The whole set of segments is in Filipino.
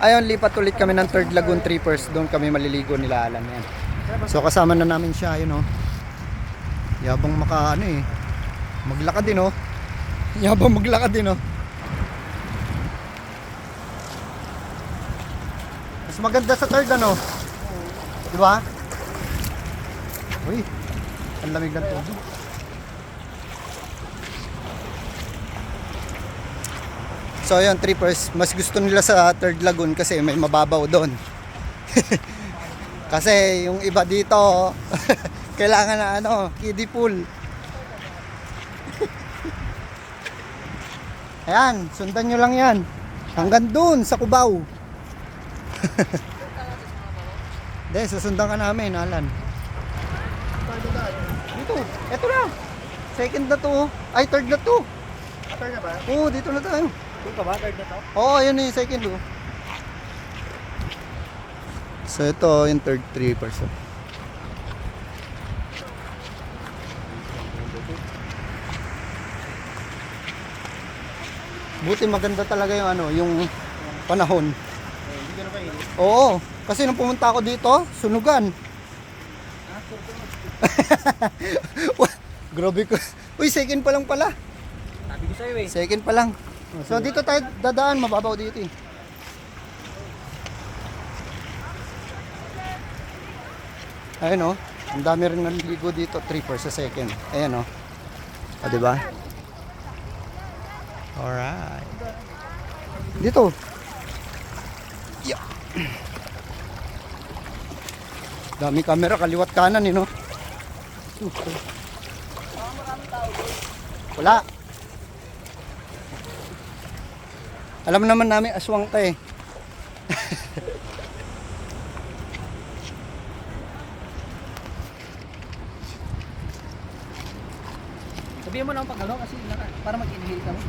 Ayun, lipat ulit kami ng third lagoon trippers. Doon kami maliligo nila Alan yan. So kasama na namin siya, yun oh. Yabang maka ano eh. Maglakad din oh. Yabang maglakad din oh. Mas maganda sa third ano. Di ba? Uy, ang lamig ng tubig. So yun, trippers, mas gusto nila sa third lagoon kasi may mababaw doon. kasi yung iba dito, kailangan na ano, kiddie pool. Ayan, sundan nyo lang yan. Hanggang doon sa Cubao. Hindi, susundan ka namin, Alan. Dito, eto na. Second na to. Ay, third na to. Third na ba? Oo, dito na tayo. Doon ka ba? Third na to? Oo, yun na yung second oh. So ito yung third three person. Buti maganda talaga yung ano, yung panahon. Eh, hindi na kayo. Oo, kasi nung pumunta ako dito, sunugan. Grabe ko. Uy, second pa lang pala. Sabi ko sa'yo eh. Second pa lang. So dito tayo dadaan, mababaw dito eh. Ayun oh, ang dami rin naliligo dito, 3 for sa second. Ayan oh. O, di ba? Alright. Dito. Yeah. Dami camera, kaliwat kanan eh no. Wala. Alam naman namin aswang ka eh. Sabihin mo lang pag ano kasi para mag-inhale ka mo.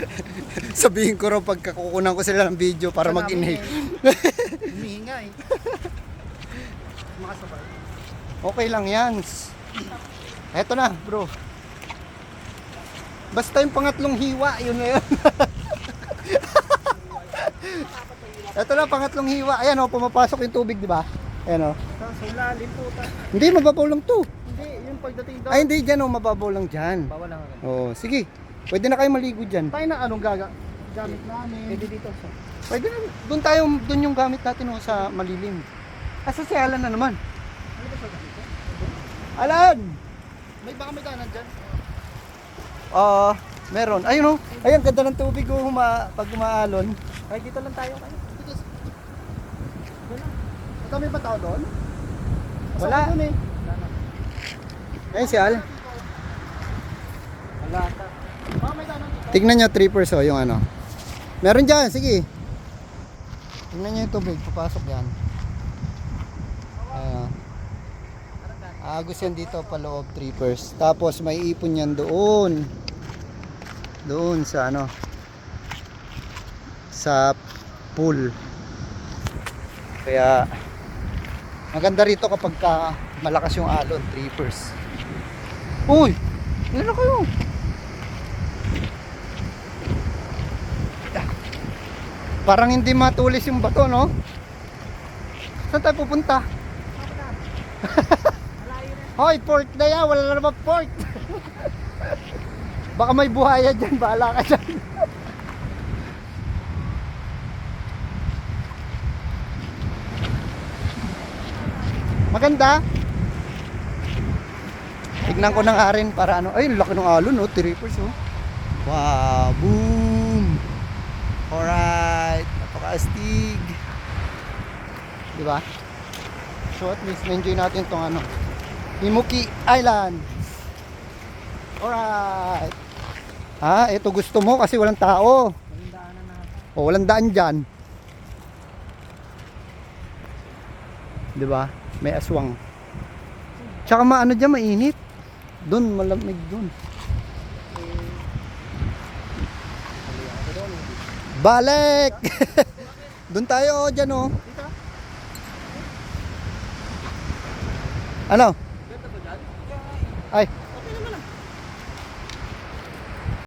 Sabihin ko raw pagkakukunan ko sila ng video para mag-inhale. Humihinga eh. Makasabay. Okay lang yan. Eto na, bro. Basta yung pangatlong hiwa, yun na yun. Na, pangatlong hiwa. Ayan o, pumapasok yung tubig, di ba? Ayan o. Sa ilalim po ta. Hindi, mababaw lang to. Hindi, yung pagdating doon. Ay, hindi dyan o, mababaw lang dyan. Bawal lang agad. Oo, sige. Pwede na kayo maligo dyan. Tayo na anong gaga? Gamit namin. Pwede dito. Sa... Pwede na. Doon tayo, doon yung gamit natin o, sa malilim. Asa si Alan na naman? Ano ba sa ganito? Alan! May baka may kanan dyan. Oo, meron. Ayun o. Ayan, ganda ng tubig o, huma, pag umaalon. Ay, dito lang tayo kayo. May ba tao doon? Wala. Kasama doon eh. Ayun si Al. Wala dito. Tignan nyo, trippers o, yung ano. Meron dyan, sige. Tignan nyo yung tubig, papasok yan. Ayan. Agos yan dito pa loob, trippers. Tapos may ipon yan doon. Doon sa ano. Sa pool. Kaya maganda rito kapag ka malakas yung alon, trippers. Uy! Ano na kayo? Parang hindi matulis yung bato, no? Saan tayo pupunta? Hoy, port na yan. Wala na naman port. Baka may buhaya dyan. Bahala ka dyan. Maganda. Tignan ko na nga rin para ano. Ay, laki ng alon, no? Trippers, oh. Wow, boom. Alright, napaka-astig. Di ba? So at least na-enjoy natin tong ano, Himuki Island. Alright. Ha, ito gusto mo kasi walang tao. Walang daanan na. O walang daan dyan. Di ba? May aswang. Tsaka maano dyan, mainit. Doon, malamig doon. Balik! doon tayo, oh, dyan oh. Ano? Ay.